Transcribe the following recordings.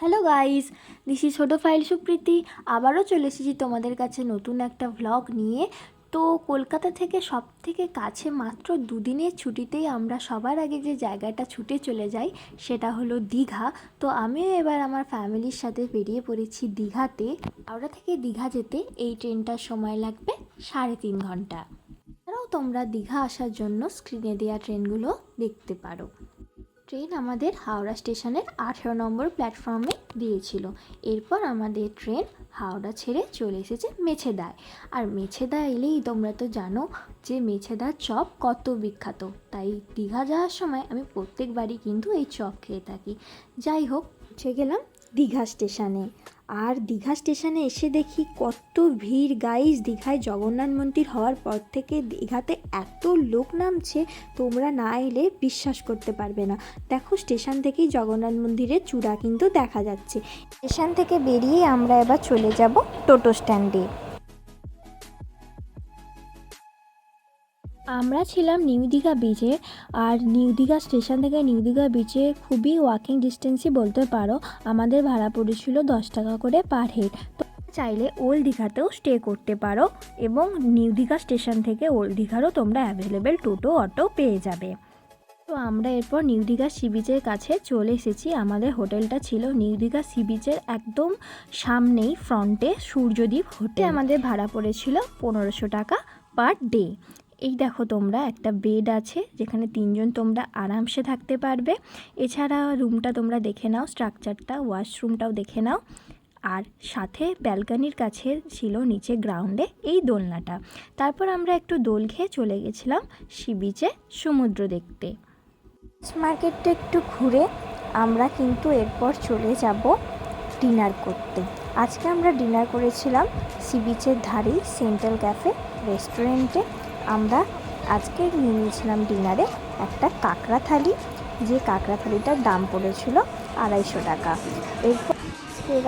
Hello guys is ছোটো ফাইল সুপ্রীতি আবারও চলে এসেছি তোমাদের কাছে নতুন একটা ভ্লগ নিয়ে। তো কলকাতা থেকে সব থেকে কাছে মাত্র দুদিনের ছুটিতেই আমরা সবার আগে যে জায়গাটা ছুটে চলে যাই, সেটা হলো দীঘা। তো আমিও এবার আমার ফ্যামিলির সাথে বেরিয়ে পড়েছি দীঘাতে। হাওড়া থেকে দীঘা যেতে এই ট্রেনটার সময় লাগবে সাড়ে তিন ঘণ্টা। এছাড়াও তোমরা দীঘা আসার জন্য স্ক্রিনে দেওয়া ট্রেনগুলো দেখতে পারো। ট্রেন আমাদের হাওড়া স্টেশনের আঠেরো নম্বর প্ল্যাটফর্মে দিয়েছিল। এরপর আমাদের ট্রেন হাওড়া ছেড়ে চলে এসেছে মেছেদায়। আর মেছেদা এলেই তোমরা তো জানো যে মেছেদার চপ কত বিখ্যাত। তাই দীঘা যাওয়ার সময় আমি প্রত্যেকবারই কিন্তু এই চপ খেয়ে থাকি। যাই হোক, পৌঁছে গেলাম দীঘা স্টেশনে। আর দীঘা স্টেশনে এসে দেখি কত ভিড়। গাইস দীঘায় জগন্নাথ মন্দির হওয়ার পর থেকে দীঘাতে এত লোক নামছে, তোমরা না এলে বিশ্বাস করতে পারবে না। দেখো, স্টেশন থেকেই জগন্নাথ মন্দিরের চূড়া কিন্তু দেখা যাচ্ছে। স্টেশন থেকে বেরিয়ে আমরা এবার চলে যাব টোটো স্ট্যান্ডে। আমরা ছিলাম নিউ দীঘা বিচে আর নিউ দীঘা স্টেশন থেকে নিউ দীঘা বিচে খুবই ওয়াকিং ডিস্টেন্সই বলতে পারো। আমাদের ভাড়া পড়েছিল দশ টাকা করে পার হেড তো চাইলে ওল্ড দীঘাতেও স্টে করতে পারো এবং নিউ দীঘা স্টেশন থেকে ওল্ড দীঘারও তোমরা অ্যাভেলেবেল টোটো অটো পেয়ে যাবে। তো আমরা এরপর নিউ দীঘা সি বিচের কাছে চলে এসেছি। আমাদের হোটেলটা ছিল নিউ দীঘা সি বিচের একদম সামনেই ফ্রন্টে সূর্যদ্বীপ হোটেল আমাদের ভাড়া পড়েছিল পনেরোশো টাকা পার ডে এই দেখো তোমরা, একটা বেড আছে যেখানে তিনজন তোমরা আরামসে থাকতে পারবে। এছাড়া রুমটা তোমরা দেখে নাও স্ট্রাকচারটা ওয়াশরুমটাও দেখে নাও। আর সাথে ব্যালকানির কাছে ছিল নিচে গ্রাউন্ডে এই দোলনাটা। তারপর আমরা একটু দোল খেয়ে চলে গেছিলাম সি বিচে সমুদ্র দেখতে। মার্কেটটা একটু ঘুরে আমরা কিন্তু এরপর চলে যাব ডিনার করতে। আজকে আমরা ডিনার করেছিলাম সি বিচের ধারেই সেন্ট্রাল ক্যাফে রেস্টুরেন্টে আমরা আজকে নিয়ে নিয়েছিলাম ডিনারে একটা কাঁকড়া থালি। যে কাঁকড়া থালিটার দাম পড়েছিল আড়াইশো টাকা। এরপর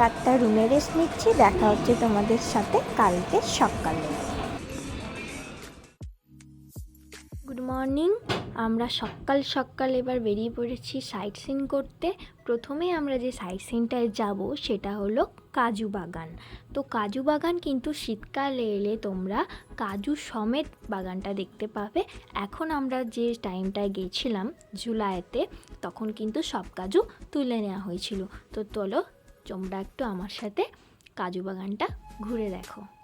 রাতটা রুমে রেস্ট নিচ্ছি, দেখা হচ্ছে তোমাদের সাথে কালকে সকালে। গুড মর্নিং আমরা সকাল সকাল এবার বেরিয়ে পড়েছি সাইট সিন করতে। প্রথমে আমরা যে সাইট সিনটায় যাব সেটা হলো কাজু বাগান। তো কাজু বাগান কিন্তু শীতকালে এলে তোমরা কাজু সমেত বাগানটা দেখতে পাবে। এখন আমরা যে টাইমটায় গেছিলাম জুলাইতে, তখন কিন্তু সব কাজু তুলে নেওয়া হয়েছিল। তো চলো তোমরা একটু আমার সাথে কাজু বাগানটা ঘুরে দেখো।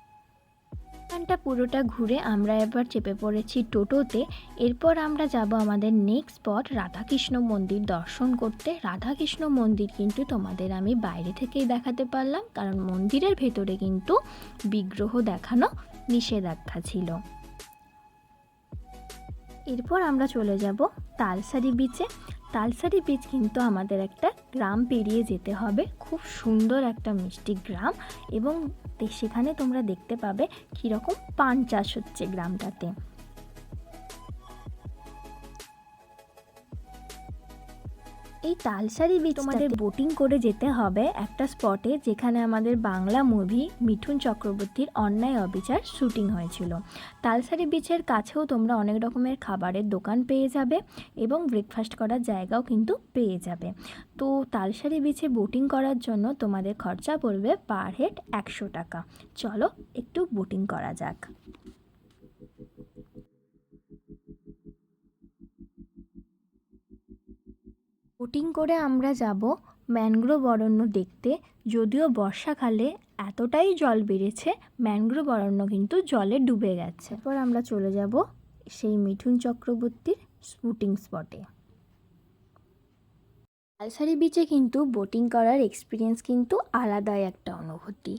বাগানটা পুরোটা ঘুরে আমরা এবার চেপে পড়েছি টোটোতে। এরপর আমরা যাব আমাদের নেক্সট স্পট রাধাকৃষ্ণ মন্দির। দর্শন করতে রাধাকৃষ্ণ মন্দির কিন্তু তোমাদের আমি বাইরে থেকেই দেখাতে পারলাম। কারণ মন্দিরের ভেতরে কিন্তু বিগ্রহ দেখানো নিষেধাজ্ঞা ছিল। এরপর আমরা চলে যাব তালসারি বিচে তালসারি বিচ কিন্তু আমাদের একটা গ্রাম পেরিয়ে যেতে হবে। খুব সুন্দর একটা মিষ্টি গ্রাম এবং সেখানে তোমরা দেখতে পাবে কীরকম পান চাষ হচ্ছে গ্রামটাতে। এই তালসারি বিচ তোমাদের বোটিং করে যেতে হবে একটা স্পটে যেখানে আমাদের বাংলা মুভি মিঠুন চক্রবর্তীর অন্যায় অবিচার শুটিং হয়েছিল। তালসারি বিচের কাছেও তোমরা অনেক রকমের খাবারের দোকান পেয়ে যাবে এবং ব্রেকফাস্ট করার জায়গাও কিন্তু পেয়ে যাবে। তো তালসারি বিচে বোটিং করার জন্য তোমাদের খরচা পড়বে পার হেড একশো টাকা। চলো একটু বোটিং করা যাক। বোটিং করে আমরা যাব ম্যানগ্রোভ অরণ্য দেখতে। যদিও বর্ষাকালে এতটাই জল বেড়েছে, ম্যানগ্রোভ অরণ্য কিন্তু জলে ডুবে গেছে। এরপর আমরা চলে যাব সেই মিঠুন চক্রবর্তীর স্পুটিং স্পটে। আলসারি বিচে কিন্তু বোটিং করার এক্সপিরিয়েন্স কিন্তু আলাদাই একটা অনুভূতি।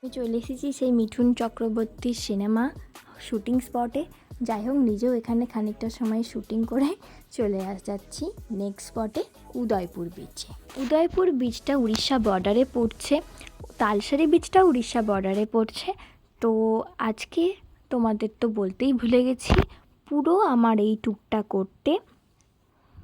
আমি চলে এসেছি সেই মিঠুন চক্রবর্তীর সিনেমা শুটিং স্পটে। যাই হোক, নিজেও এখানে খানিকটা সময় শুটিং করে চলে আস যাচ্ছি নেক্সট স্পটে উদয়পুর বিচে উদয়পুর বিচটা উড়িষ্যা বর্ডারে পড়ছে। তালসারি বিচটা উড়িষ্যা বর্ডারে পড়ছে। তো আজকে তোমাদের তো বলতেই ভুলে গেছি, পুরো আমার এই ট্যুরটা করতে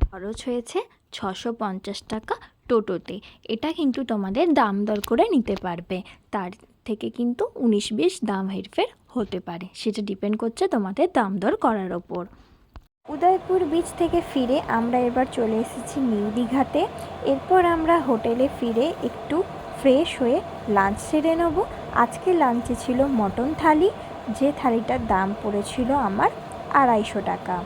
খরচ হয়েছে ছশো পঞ্চাশ টাকা টোটোতে। এটা কিন্তু তোমাদের দাম দর করে নিতে পারবে। তার থেকে কিন্তু উনিশ বিশ দাম হেরফের হতে পারে। সেটা ডিপেন্ড করছে তোমাদের দাম দর করার ওপর। উদয়পুর বিচ থেকে ফিরে আমরা এবার চলে এসেছি নিউ দীঘাতে। এরপর আমরা হোটেলে ফিরে একটু ফ্রেশ হয়ে লাঞ্চ সেরে নেব। আজকে লাঞ্চে ছিল মটন থালি যে থালিটার দাম পড়েছিল আমার আড়াইশো টাকা।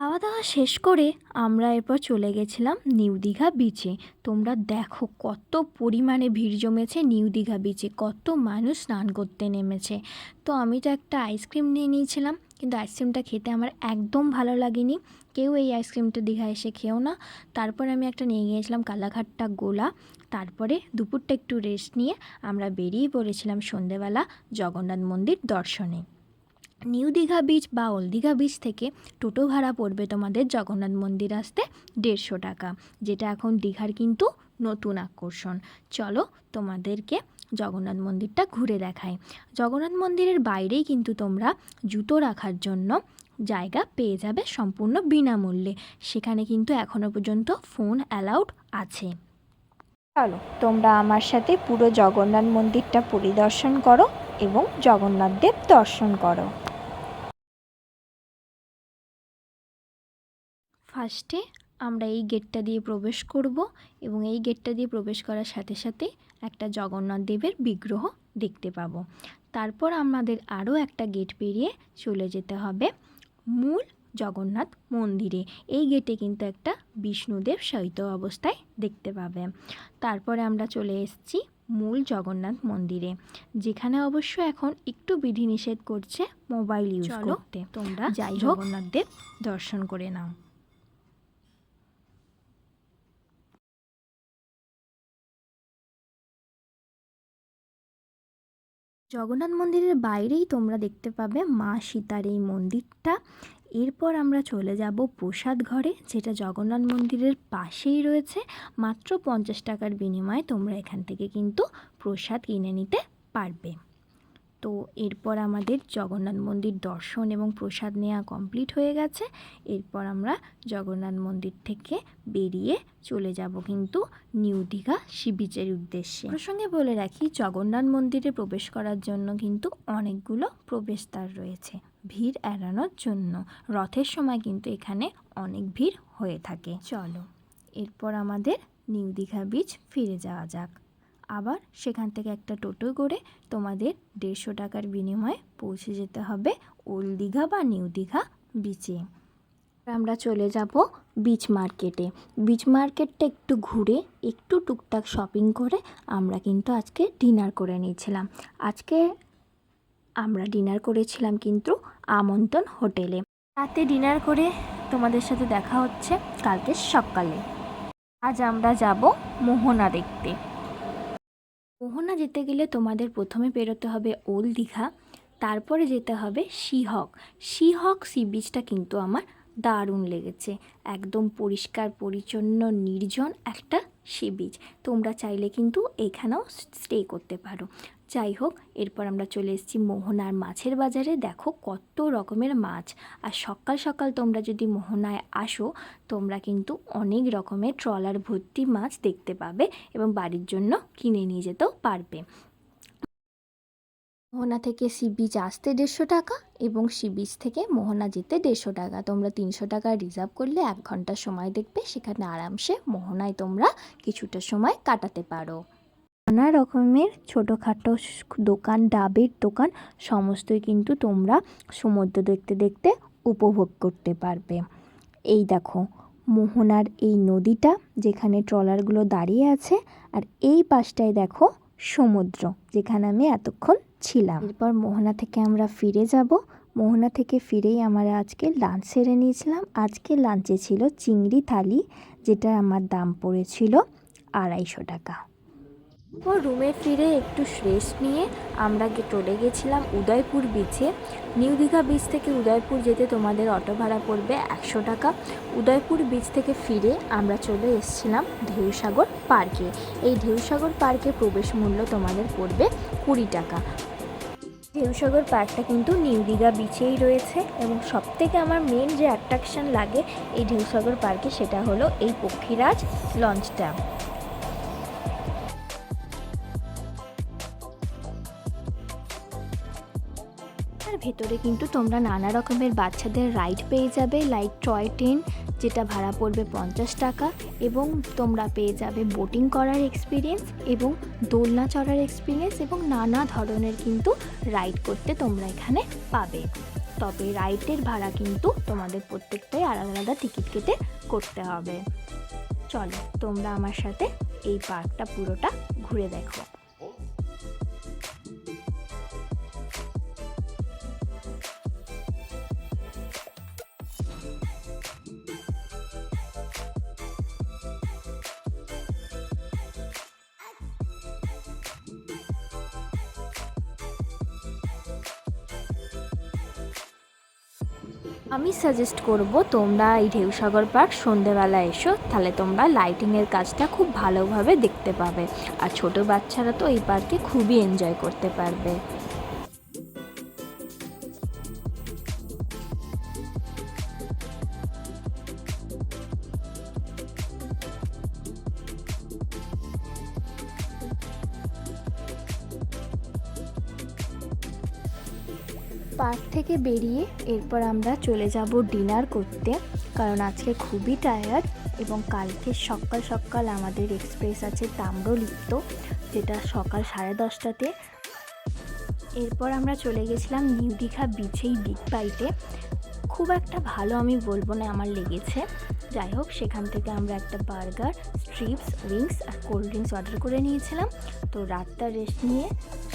খাওয়া দাওয়া শেষ করে আমরা এরপর চলে গেছিলাম নিউ দীঘা বিচে তোমরা দেখো কত পরিমাণে ভিড় জমেছে নিউ দীঘা বিচে কত মানুষ স্নান করতে নেমেছে। তো আমি তো একটা আইসক্রিম নিয়ে নিয়েছিলাম কিন্তু আইসক্রিমটা খেতে আমার একদম ভালো লাগেনি। কেউ এই আইসক্রিমটা দীঘা এসে খেও না। তারপর আমি একটা নিয়ে গিয়েছিলাম কালাঘাটটা গোলা। তারপরে দুপুরটা একটু রেস্ট নিয়ে আমরা বেরিয়ে পড়েছিলাম সন্ধেবেলা জগন্নাথ মন্দির দর্শনে। নিউ দীঘা বিচ বা ওল্ড দীঘা বিচ থেকে টোটো ভাড়া পড়বে তোমাদের জগন্নাথ মন্দির আসতে দেড়শো টাকা, যেটা এখন দীঘার কিন্তু নতুন আকর্ষণ। চলো তোমাদেরকে জগন্নাথ মন্দিরটা ঘুরে দেখায়। জগন্নাথ মন্দিরের বাইরেই কিন্তু তোমরা জুতো রাখার জন্য জায়গা পেয়ে যাবে সম্পূর্ণ বিনামূল্যে। সেখানে কিন্তু এখনও পর্যন্ত ফোন অ্যালাউড আছে। চলো, তোমরা আমার সাথে পুরো জগন্নাথ মন্দিরটা পরিদর্শন করো এবং জগন্নাথ দেব দর্শন করো। ফার্স্টে আমরা এই গেটটা দিয়ে প্রবেশ করব এবং এই গেটটা দিয়ে প্রবেশ করার সাথে সাথে একটা জগন্নাথ দেবের বিগ্রহ দেখতে পাবো। তারপর আমাদের আরও একটা গেট পেরিয়ে চলে যেতে হবে মূল জগন্নাথ মন্দিরে। এই গেটে কিন্তু একটা বিষ্ণুদেব শয়িত অবস্থায় দেখতে পাবে। তারপরে আমরা চলে এসেছি মূল জগন্নাথ মন্দিরে যেখানে অবশ্য এখন একটু বিধিনিষেধ করছে মোবাইল ইউজ করতে। তোমরা যাই জগন্নাথ দেব দর্শন করে নাও। জগন্নাথ মন্দিরের বাইরেই তোমরা দেখতে পাবে মা সীতার এই মন্দিরটা। এরপর আমরা চলে যাব প্রসাদ ঘরে, যেটা জগন্নাথ মন্দিরের পাশেই রয়েছে। মাত্র পঞ্চাশ টাকার বিনিময়ে তোমরা এখান থেকে কিন্তু প্রসাদ কিনে নিতে পারবে। তো এরপর আমাদের জগন্নাথ মন্দির দর্শন এবং প্রসাদ নেওয়া কমপ্লিট হয়ে গেছে। এরপর আমরা জগন্নাথ মন্দির থেকে বেরিয়ে চলে যাব কিন্তু নিউ দীঘা সি বিচের উদ্দেশ্যে। প্রসঙ্গে বলে রাখি, জগন্নাথ মন্দিরে প্রবেশ করার জন্য কিন্তু অনেকগুলো প্রবেশদ্বার রয়েছে ভিড় এড়ানোর জন্য। রথের সময় কিন্তু এখানে অনেক ভিড় হয়ে থাকে। চলো, এরপর আমাদের নিউ দীঘা বিচ ফিরে যাওয়া যাক। আবার সেখান থেকে একটা টোটো করে তোমাদের দেড়শো টাকার বিনিময়ে পৌঁছে যেতে হবে ওল্ড দীঘা বা নিউ দীঘা বিচে আমরা চলে যাব বিচ মার্কেটে বিচ মার্কেটটা একটু ঘুরে, একটু টুকটাক শপিং করে আমরা কিন্তু আজকে ডিনার করে নিয়েছিলাম। আজকে আমরা ডিনার করেছিলাম কিন্তু আমন্ত্রণ হোটেলে রাতে ডিনার করে তোমাদের সাথে দেখা হচ্ছে কালকে সকালে। আজ আমরা যাব মোহনা দেখতে। মোহনা যেতে গেলে তোমাদের প্রথমে পেরোতে হবে ওল দীঘা, তারপরে যেতে হবে শিহক শিহক সি বিচটা কিন্তু আমার দারুণ লেগেছে। একদম পরিষ্কার, পরিচ্ছন্ন, নির্জন একটা সি বিচ তোমরা চাইলে কিন্তু এখানেও স্টে করতে পারো। যাই হোক, এরপর আমরা চলে এসেছি মোহনার মাছের বাজারে। দেখো কত রকমের মাছ। আর সকাল সকাল তোমরা যদি মোহনায় আসো, তোমরা কিন্তু অনেক রকমের ট্রলার ভর্তি মাছ দেখতে পাবে এবং বাড়ির জন্য কিনে নিয়ে যেতেও পারবে। মোহনা থেকে সি বিচ আসতে দেড়শো টাকা এবং সি বিচ থেকে মোহনা যেতে দেড়শো টাকা। তোমরা তিনশো টাকা রিজার্ভ করলে এক ঘণ্টা সময় দেখবে, সেখানে আরামসে মোহনায় তোমরা কিছুটা সময় কাটাতে পারো। নানা রকমের ছোটোখাটো দোকান, ডাবের দোকান, সমস্তই কিন্তু তোমরা সমুদ্র দেখতে দেখতে উপভোগ করতে পারবে। এই দেখো, মোহনার এই নদীটা যেখানে ট্রলারগুলো দাঁড়িয়ে আছে, আর এই পাশটায় দেখো সমুদ্র, যেখানে আমি এতক্ষণ ছিলাম। এরপর মোহনা থেকে আমরা ফিরে যাব। মোহনা থেকে ফিরেই আমরা আজকে লাঞ্চ সেরে নিয়েছিলাম। আজকে লাঞ্চে ছিল চিংড়ি থালি যেটা আমার দাম পড়েছিল আড়াইশো টাকা। ও রুমে ফিরে একটু রেস্ট নিয়ে আমরা চলে গেছিলাম উদয়পুর বিচে নিউ দীঘা বিচ থেকে উদয়পুর যেতে তোমাদের অটো ভাড়া পড়বে একশো টাকা। উদয়পুর বিচ থেকে ফিরে আমরা চলে এসেছিলাম ঢেউসাগর পার্কে এই ঢেউসাগর পার্কে প্রবেশ মূল্য তোমাদের পড়বে কুড়ি টাকা। ঢেউসাগর পার্কটা কিন্তু নিউ দীঘা বিচেই রয়েছে এবং সবথেকে আমার মেন যে অ্যাট্রাকশন লাগে এই ঢেউসাগর পার্কে সেটা হলো এই পক্ষীরাজ লঞ্চটা। ভেতরে কিন্তু তোমরা নানা রকমের বাচ্চাদের রাইড পেয়ে যাবে লাইক টয় ট্রেন যেটা ভাড়া পড়বে পঞ্চাশ টাকা এবং তোমরা পেয়ে যাবে বোটিং করার এক্সপিরিয়েন্স এবং দোলনা চড়ার এক্সপিরিয়েন্স এবং নানা ধরনের কিন্তু রাইড করতে তোমরা এখানে পাবে। তবে রাইডের ভাড়া কিন্তু তোমাদের প্রত্যেকটাই আলাদা আলাদা টিকিট কেটে করতে হবে। চলো, তোমরা আমার সাথে এই পার্কটা পুরোটা ঘুরে দেখো। আমি সাজেস্ট করব তোমরা এই ঢেউসাগর পার্ক সন্ধেবেলা এসো, তাহলে তোমরা লাইটিংয়ের কাজটা খুব ভালোভাবে দেখতে পাবে। আর ছোট বাচ্চারা তো এই পার্কে খুবই এনজয় করতে পারবে। পার্ক থেকে বেরিয়ে এরপর আমরা চলে যাব ডিনার করতে, কারণ আজকে খুবই টায়ার্ড এবং কালকে সকাল সকাল আমাদের এক্সপ্রেস আছে তাম্রলিপ্ত, যেটা সকাল সাড়ে দশটাতে। এরপর আমরা চলে গেছিলাম নিউ দীঘা বিচেই বিগ বাইটে খুব একটা ভালো আমি বলব না আমার লেগেছে। যাই হোক, সেখান থেকে আমরা একটা বার্গার, স্ট্রিপস, উইংস আর কোল্ড ড্রিঙ্কস অর্ডার করে নিয়েছিলাম। তো রাতটা রেস্ট নিয়ে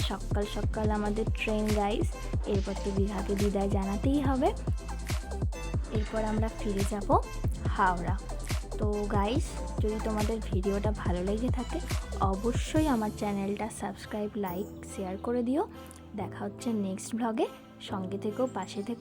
সকাল সকাল আমাদের ট্রেন গাইস এরপর তো দীঘাকে বিদায় জানাতেই হবে। এরপর আমরা ফিরে যাব হাওড়া। তো গাইস যদি তোমাদের ভিডিওটা ভালো লেগে থাকে, অবশ্যই আমার চ্যানেলটা সাবস্ক্রাইব লাইক শেয়ার করে দিও। দেখা হচ্ছে নেক্সট ব্লগে সঙ্গে থেকেও পাশে থেকো।